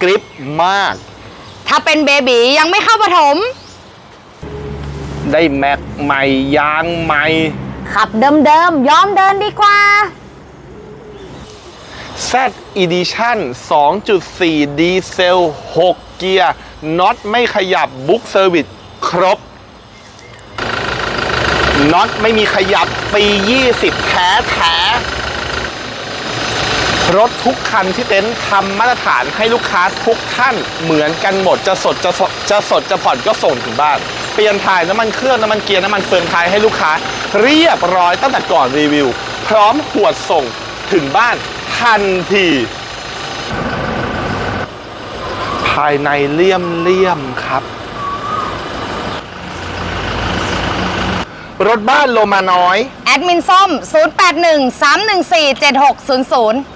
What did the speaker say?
กริปมาก ถ้าเป็นเบบียังไม่เข้าปฐมได้แม็กใหม่ยางใหม่ ขับเดิมๆยอมเดินดีกว่า Z Edition 2.4 ดีเซล 6 เกียร์น็อตไม่ขยับบุ๊กเซอร์วิสครบน็อตไม่มีขยับปี 20 แท้แท้ รถทุกคันที่เต็นท์ทำมาตรฐานให้ลูกค้าทุกท่านเหมือนกันหมดจะสดจะสดจะสดจะผ่อนก็ส่งถึงบ้าน เปลี่ยนถ่ายน้ำมันเครื่องน้ำมันเกียร์น้ำมันเฟืองท้ายให้ลูกค้า เรียบร้อยตั้งแต่ก่อนรีวิว พร้อมหวดส่งถึงบ้านทันที ภายในเลี่ยมเลี่ยมครับ รถบ้านโลมาน้อย แอดมินส้ม 081 314 7600